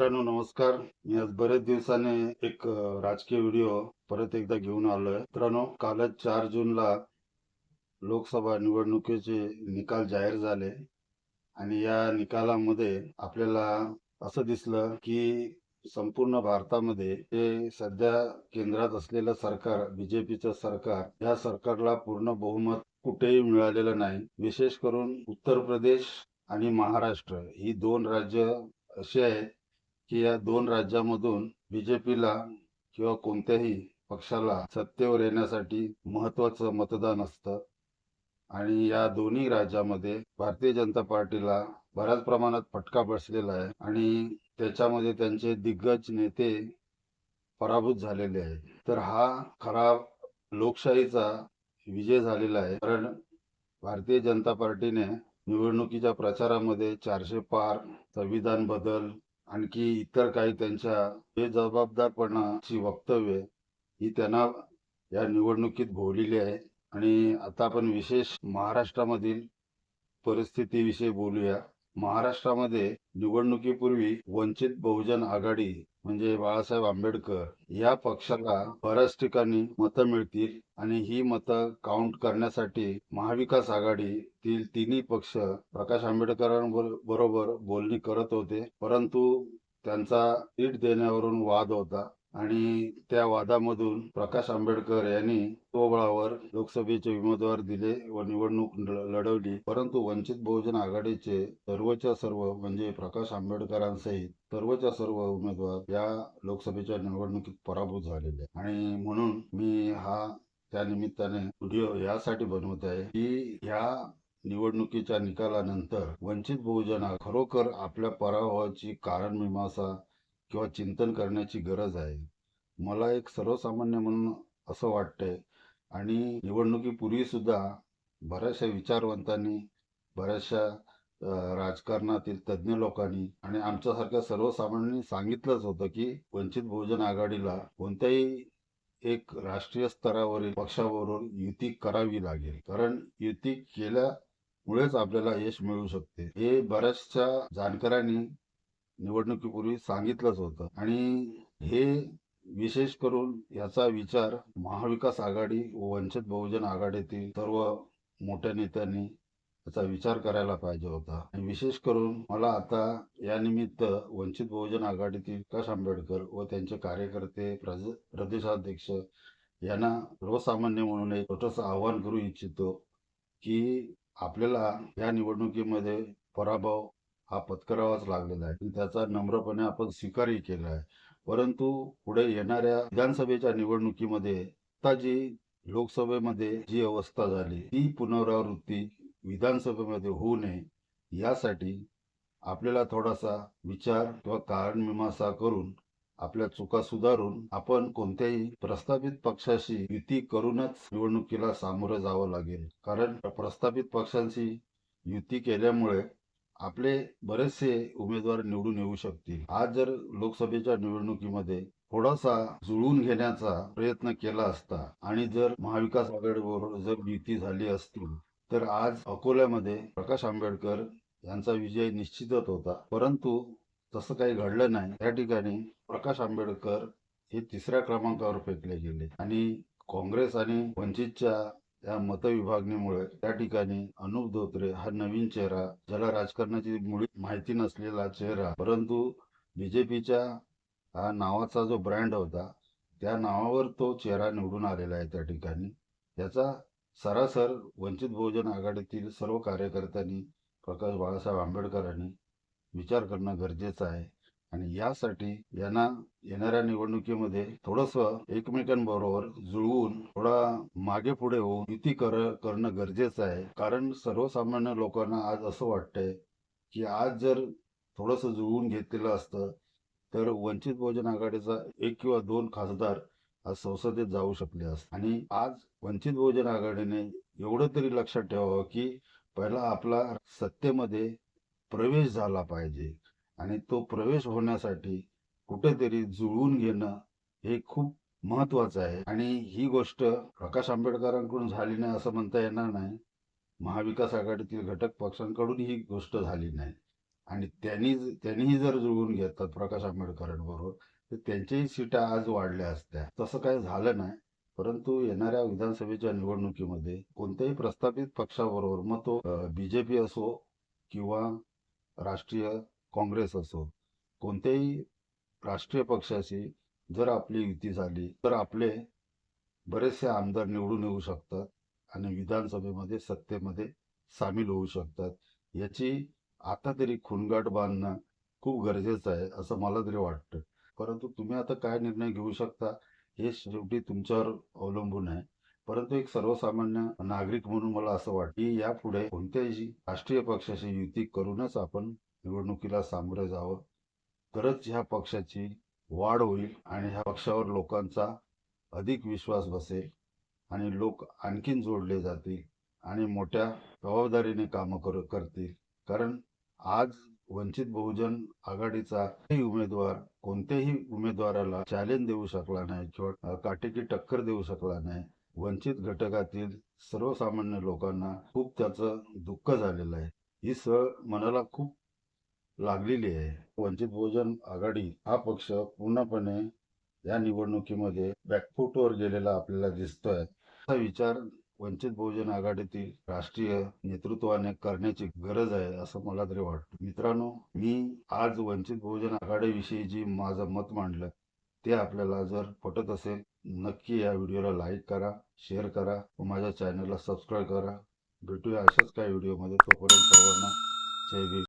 मित्रांनो नमस्कार. मी आज बरेच दिवसाने एक राजकीय व्हिडिओ परत एकदा घेऊन आलोय. मित्रांनो कालच चार जूनला लोकसभा निवडणुकीचे निकाल जाहीर झाले आणि या निकालामध्ये आपल्याला असं दिसलं की संपूर्ण भारतामध्ये जे सध्या केंद्रात असलेलं सरकार बीजेपीचं सरकार या सरकारला पूर्ण बहुमत कुठेही मिळालेलं नाही. विशेष करून उत्तर प्रदेश आणि महाराष्ट्र ही दोन राज्य अशी आहेत की या दोन राज्यामधून बीजेपीला किंवा कोणत्याही पक्षाला सत्तेवर येण्यासाठी महत्वाचं मतदान असतं. आणि या दोन्ही राज्यामध्ये भारतीय जनता पार्टीला बऱ्याच प्रमाणात फटका बसलेला आहे आणि त्याच्यामध्ये त्यांचे दिग्गज नेते पराभूत झालेले आहेत. तर हा खरा लोकशाहीचा विजय झालेला आहे. कारण भारतीय जनता पार्टीने निवडणुकीच्या प्रचारामध्ये चारशे पार संविधान बदल आणखी इतर काही त्यांच्या बेजबाबदारपणाची वक्तव्य ही त्यांना या निवडणुकीत भोवलेली आहे. आणि आता आपण विशेष महाराष्ट्रामधील परिस्थितीविषयी बोलूया. महाराष्ट्रामध्ये निवडणुकीपूर्वी वंचित बहुजन आघाडी म्हणजे बाळासाहेब आंबेडकर या पक्षाला बऱ्याच ठिकाणी मतं मिळतील आणि ही मतं काउंट करण्यासाठी महाविकास आघाडीतील तिन्ही पक्ष प्रकाश आंबेडकरांबरोबर बोलणी करत होते. परंतु त्यांचा सीट देण्यावरून वाद होता. आणि त्या वादामधून प्रकाश आंबेडकर यांनी तोबळावर लोकसभेचे उमेदवार दिले व निवडणूक लढवली. परंतु वंचित बहुजन आघाडीचे सर्वच्या सर्व म्हणजे प्रकाश आंबेडकरांसहित सर्वच्या सर्व उमेदवार या लोकसभेच्या निवडणुकीत पराभूत झालेले. आणि म्हणून मी हा त्या निमित्ताने व्हिडिओ यासाठी बनवत आहे की ह्या निवडणुकीच्या निकालानंतर वंचित बहुजन खरोखर आपल्या पराभवाची कारण मीमांसा किंवा चिंतन करण्याची गरज आहे. मला एक सर्वसामान्य म्हणून असं वाटतंय आणि निवडणुकीपूर्वी सुद्धा बऱ्याचशा विचारवंतांनी बऱ्याचशा राजकारणातील तज्ज्ञ लोकांनी आणि आमच्यासारख्या सर्वसामान्यांनी सांगितलंच होतं की वंचित बहुजन आघाडीला कोणत्याही एक राष्ट्रीय स्तरावरील पक्षाबरोबर युती करावी लागेल. कारण युती केल्यामुळेच आपल्याला यश मिळू शकते. हे बऱ्याचशा जाणकारांनी निवडणुकीपूर्वी सांगितलंच होतं. आणि हे विशेष करून याचा विचार महाविकास आघाडी व वंचित बहुजन आघाडीतील सर्व मोठ्या नेत्यांनी याचा विचार करायला पाहिजे होता. आणि विशेष करून मला आता या निमित्त वंचित बहुजन आघाडीतील प्रकाश आंबेडकर व त्यांचे कार्यकर्ते प्रदेशाध्यक्ष यांना सर्वसामान्य म्हणून एक छोटंसं आवाहन करू इच्छितो की आपल्याला या निवडणुकीमध्ये पराभव हा पत्करावाच लागलेला आहे. त्याचा नम्रपणे आपण स्वीकारही केला आहे. परंतु पुढे येणाऱ्या विधानसभेच्या निवडणुकीमध्ये आता जी लोकसभेमध्ये जी अवस्था झाली ती पुनरावृत्ती विधानसभेमध्ये होऊ नये यासाठी आपल्याला थोडासा विचार किंवा कारणमीमांसा करून आपल्या चुका सुधारून आपण कोणत्याही प्रस्थापित पक्षाशी युती करूनच निवडणुकीला सामोरं जावं लागेल. कारण प्रस्थापित पक्षांशी युती केल्यामुळे आपले बरेचसे उमेदवार निवडून येऊ शकतील. आज जर लोकसभेच्या निवडणुकीमध्ये थोडासा जुळवून घेण्याचा प्रयत्न केला असता आणि जर महाविकास आघाडीवर जर युती झाली असती तर आज अकोल्यामध्ये प्रकाश आंबेडकर यांचा विजय निश्चितच होता. परंतु तसं काही घडलं नाही. त्या ठिकाणी प्रकाश आंबेडकर हे तिसऱ्या क्रमांकावर फेकले गेले आणि काँग्रेस आणि वंचितच्या या मतविभागणीमुळे त्या ठिकाणी अनुप धोत्रे हा नवीन चेहरा ज्याला राजकारणाची मुळी माहिती नसलेला चेहरा परंतु बीजेपीच्या हा नावाचा जो ब्रँड होता त्या नावावर तो चेहरा निवडून आलेला आहे त्या ठिकाणी. याचा सरासर वंचित बहुजन आघाडीतील सर्व कार्यकर्त्यांनी प्रकाश बाळासाहेब आंबेडकरांनी विचार करणं गरजेचं आहे. आणि यासाठी यांना येणाऱ्या निवडणुकीमध्ये थोडस एकमेकांबरोबर जुळवून थोडा मागे पुढे होऊन युती कर करणं गरजेचं आहे. कारण सर्वसामान्य लोकांना आज असं वाटतंय की आज जर थोडस जुळवून घेतलेलं असतं तर वंचित बहुजन आघाडीचा एक किंवा दोन खासदार आज संसदेत जाऊ शकले असत. आणि आज वंचित बहुजन आघाडीने एवढं तरी लक्षात ठेवावं की पहिला आपला सत्तेमध्ये प्रवेश झाला पाहिजे. आणि तो प्रवेश होण्यासाठी कुठेतरी जुळवून घेणं हे खूप महत्वाचं आहे. आणि ही गोष्ट प्रकाश आंबेडकरांकडून झाली नाही असं म्हणता येणार नाही. महाविकास आघाडीतील घटक पक्षांकडून ही गोष्ट झाली नाही. आणि त्यांनी त्यांनीही जर जुळवून घेतात प्रकाश आंबेडकरांबरोबर तर त्यांच्याही सीटा आज वाढल्या असत्या. तसं काही झालं नाही. परंतु येणाऱ्या विधानसभेच्या निवडणुकीमध्ये कोणत्याही प्रस्थापित पक्षाबरोबर मग तो बीजेपी असो किंवा राष्ट्रीय काँग्रेस असो कोणत्याही राष्ट्रीय पक्षाशी जर आपली युती झाली तर आपले बरेचसे आमदार निवडून येऊ शकतात आणि विधानसभेमध्ये सत्तेमध्ये सामील होऊ शकतात. याची आता तरी खुणगाट बांधणं खूप गरजेचं आहे असं मला तरी वाटतं. परंतु तुम्ही आता काय निर्णय घेऊ शकता हे शेवटी तुमच्यावर अवलंबून आहे. परंतु एक सर्वसामान्य नागरिक म्हणून मला असं वाटतं की यापुढे कोणत्याही राष्ट्रीय पक्षाशी युती करूनच आपण निवडणुकीला सामोरे जावं. तरच ह्या पक्षाची वाढ होईल आणि ह्या पक्षावर लोकांचा अधिक विश्वास बसेल आणि लोक आणखीन जोडले जातील आणि मोठ्या जबाबदारीने कामं कर करतील. कारण आज वंचित बहुजन आघाडीचा उमेदवार कोणत्याही उमेदवाराला चॅलेंज देऊ शकला नाही किंवा काटेकी टक्कर देऊ शकला नाही. वंचित घटकातील सर्वसामान्य लोकांना खूप त्याचं दुःख झालेलं आहे. ही सळ मनाला खूप लागलेली आहे. वंचित बहुजन आघाडी हा पक्ष पूर्णपणे या निवडणुकीमध्ये बॅकफूटवर गेलेला आपल्याला दिसतोय. असा विचार वंचित बहुजन आघाडीतील राष्ट्रीय नेतृत्वाने करण्याची गरज आहे असं मला तरी वाटतं. मित्रांनो मी आज वंचित बहुजन आघाडीविषयी जी माझं मत मांडलं ते आपल्याला जर पटत असेल नक्की या व्हिडिओला लाईक करा शेअर करा व माझ्या चॅनलला सबस्क्राईब करा. भेटूया अशाच काही व्हिडिओमध्ये. तोपर्यंत सर्वांना जय भीम.